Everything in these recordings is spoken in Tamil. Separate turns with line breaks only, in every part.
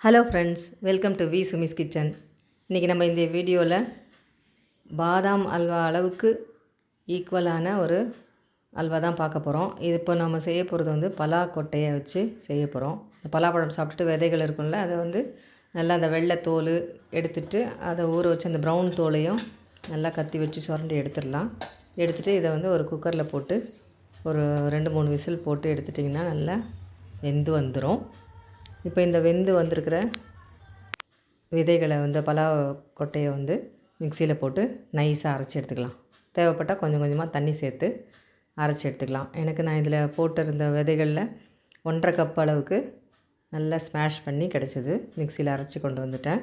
Hello friends welcome to V Sumi's kitchen இன்றைக்கி நம்ம இந்த வீடியோவில் பாதாம் அல்வா அளவுக்கு ஈக்குவலான ஒரு அல்வா தான் பார்க்க போகிறோம் இது இப்போ நம்ம செய்ய போகிறது வந்து பலா கொட்டையை வச்சு செய்ய போகிறோம் இந்த பலாப்பழம் சாப்பிட்டுட்டு விதைகள் இருக்கும்ல அதை வந்து நல்லா அந்த வெள்ளை தோல் எடுத்துட்டு அதை ஊற வச்சு அந்த ப்ரௌன் தோலையும் நல்லா கத்தி வச்சு சுரண்டி எடுத்துடலாம். எடுத்துகிட்டு இதை வந்து ஒரு குக்கரில் போட்டு ஒரு ரெண்டு மூணு விசில் போட்டு எடுத்துட்டிங்கன்னா நல்லா வெந்து வந்துடும் இப்போ இந்த வெந்து வந்திருக்கிற விதைகளை வந்து பலா கொட்டையை வந்து மிக்சியில் போட்டு நைஸாக அரைச்சி எடுத்துக்கலாம். தேவைப்பட்டால் கொஞ்சம் கொஞ்சமாக தண்ணி சேர்த்து அரைச்சி எடுத்துக்கலாம். எனக்கு நான் இதில் போட்டிருந்த விதைகளில் ஒன்றரை கப் அளவுக்கு நல்லா ஸ்மாஷ் பண்ணி கிடச்சிது. மிக்சியில் அரைச்சி கொண்டு வந்துட்டேன்.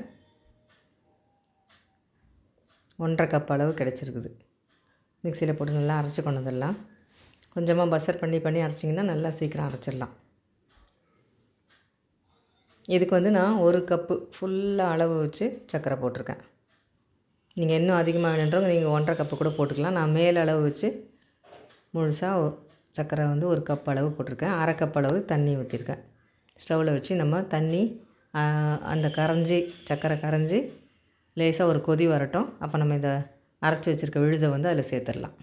ஒன்றரை கப் அளவு கிடச்சிருக்குது. மிக்சியில் போட்டு நல்லா அரைச்சி கொண்டு வந்துடலாம். கொஞ்சமாக பசர் பண்ணி பண்ணி அரைச்சிங்கன்னா நல்லா சீக்கிரம் அரைச்சிடலாம். இதுக்கு வந்து நான் ஒரு கப்பு ஃபுல்லாக அளவு வச்சு சர்க்கரை போட்டிருக்கேன். நீங்கள் இன்னும் அதிகமாக வேணுன்றவங்க நீங்கள் ஒன்றரை கப்பு கூட போட்டுக்கலாம். நான் மேல் அளவு வச்சு முழுசாக சர்க்கரை வந்து ஒரு கப் அளவு போட்டிருக்கேன். அரை கப் அளவு தண்ணி ஊற்றிருக்கேன் ஸ்டவ்வில் வச்சு நம்ம தண்ணி அந்த கரைஞ்சி சர்க்கரை கரைஞ்சி லேசாக ஒரு கொதி வரட்டும். அப்போ நம்ம இதை அரைச்சி வச்சுருக்க விழுதை வந்து அதில் சேர்த்துடலாம்.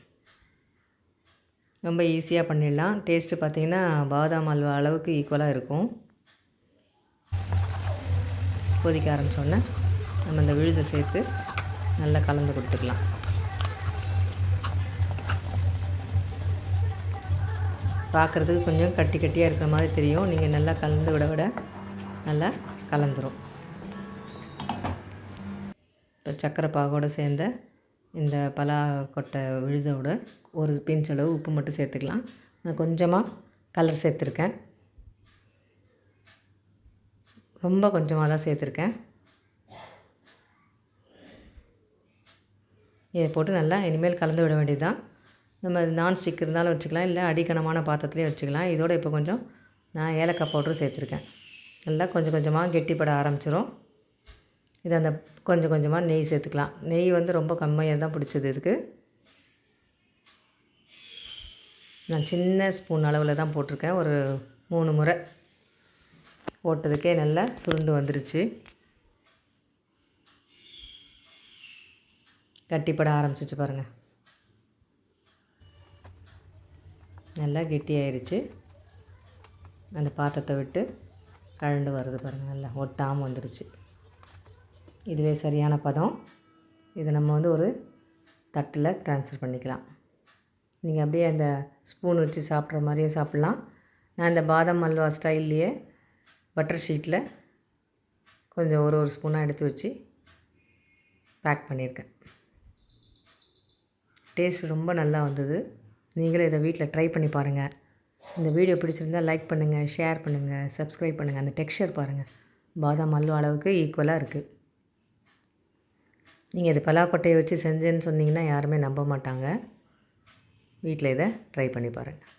ரொம்ப ஈஸியாக பண்ணிடலாம். டேஸ்ட்டு பார்த்திங்கன்னா பாதாம் அல்வா அளவுக்கு ஈக்குவலாக இருக்கும். கொதிக்க ஆரம்பித்தோடனே நம்ம இந்த விழுதை சேர்த்து நல்லா கலந்து கொடுத்துக்கலாம். பார்க்குறதுக்கு கொஞ்சம் கட்டி கட்டியாக இருக்கிற மாதிரி தெரியும். நீங்கள் நல்லா கலந்து விட விட நல்லா கலந்துரும். இப்போ சக்கரை பாகோடு சேர்ந்த இந்த பலா கொட்டை விழுதோட ஒரு பிஞ்ச் அளவு உப்பு மட்டும் சேர்த்துக்கலாம். நான் கொஞ்சமாக கலர் சேர்த்துருக்கேன். ரொம்ப கொஞ்சமாக தான் சேர்த்துருக்கேன். இதை போட்டு நல்லா இனிமேல் கலந்து விட வேண்டியது தான் நம்ம நான்ஸ்டிக் இருந்தாலும் வச்சுக்கலாம் இல்லை அடிக்கணமான பாத்திரத்துலேயும் வச்சுக்கலாம். இதோட இப்போ கொஞ்சம் நான் ஏலக்காய் பவுட்ரு சேர்த்துருக்கேன். நல்லா கொஞ்சம் கொஞ்சமாக கெட்டிப்பட ஆரம்பிச்சிரும். இது அந்த கொஞ்சம் கொஞ்சமாக நெய் சேர்த்துக்கலாம். நெய் வந்து ரொம்ப கம்மியாக தான் பிடிச்சது இதுக்கு. நான் சின்ன ஸ்பூன் அளவில் தான் போட்டிருக்கேன். ஒரு மூணு முறை. போட்டதுக்கே நல்லா சுருண்டு வந்துருச்சு. கட்டிப்பட ஆரம்பிச்சிச்சு பாருங்கள் நல்லா கெட்டியாயிருச்சு. அந்த பாத்திரத்தை விட்டு கழண்டு வருது பாருங்கள் நல்லா ஒட்டாமல் வந்துருச்சு. இதுவே சரியான பதம். இதை நம்ம வந்து ஒரு தட்டில் ட்ரான்ஸ்ஃபர் பண்ணிக்கலாம். நீங்கள் அப்படியே அந்த ஸ்பூன் வச்சு சாப்பிட்ற மாதிரியே சாப்பிட்லாம். நான் இந்த பாதாம் அல்வா ஸ்டைல்லையே பட்டர் ஷீட்டில் கொஞ்சம் ஒரு ஒரு ஸ்பூனாக எடுத்து வச்சு பேக் பண்ணியிருக்கேன். டேஸ்ட் ரொம்ப நல்லா வந்தது. நீங்களும் இதை வீட்டில் ட்ரை பண்ணி பாருங்கள். இந்த வீடியோ பிடிச்சிருந்தால் லைக் பண்ணுங்கள் ஷேர் பண்ணுங்கள் சப்ஸ்கிரைப் பண்ணுங்கள். அந்த டெக்ஸ்சர் பாருங்கள். பாதாம் அல்வா அளவுக்கு ஈக்குவலாக இருக்குது நீங்கள் இது பலாக்கொட்டையை வச்சு செஞ்சேன்னு சொன்னீங்கன்னா யாருமே நம்ப மாட்டாங்க. வீட்டில் இதை ட்ரை பண்ணி பாருங்கள்.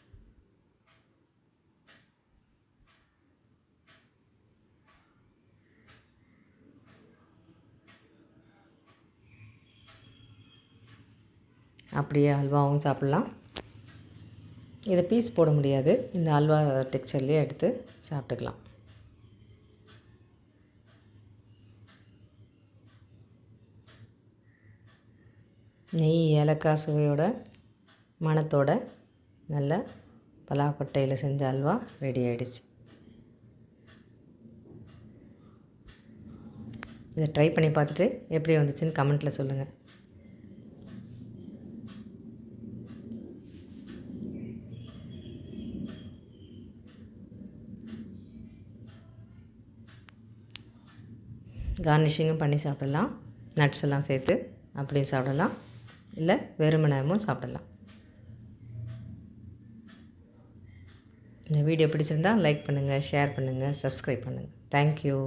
அப்படியே அல்வாவும் சாப்பிட்லாம். இதை பீஸ் போட முடியாது. இந்த அல்வா டெக்ஸ்சர்லேயே எடுத்து சாப்பிட்டுக்கலாம். நெய் ஏலக்காய் சுவையோட மணத்தோட நல்ல பலாக்கொட்டையில் செஞ்ச அல்வா ரெடி ஆகிடுச்சு இதை ட்ரை பண்ணி பார்த்துட்டு எப்படி வந்துச்சுன்னு கமெண்ட்டில் சொல்லுங்கள் கார்னிஷிங்கும் பண்ணி சாப்பிடலாம். நட்ஸ் எல்லாம் சேர்த்து அப்படியே சாப்பிடலாம். இல்லை வெறுமனமும் சாப்பிடலாம். இந்த வீடியோ பிடிச்சிருந்தால் லைக் பண்ணுங்கள் ஷேர் பண்ணுங்கள் சப்ஸ்கிரைப் பண்ணுங்கள் தேங்க்யூ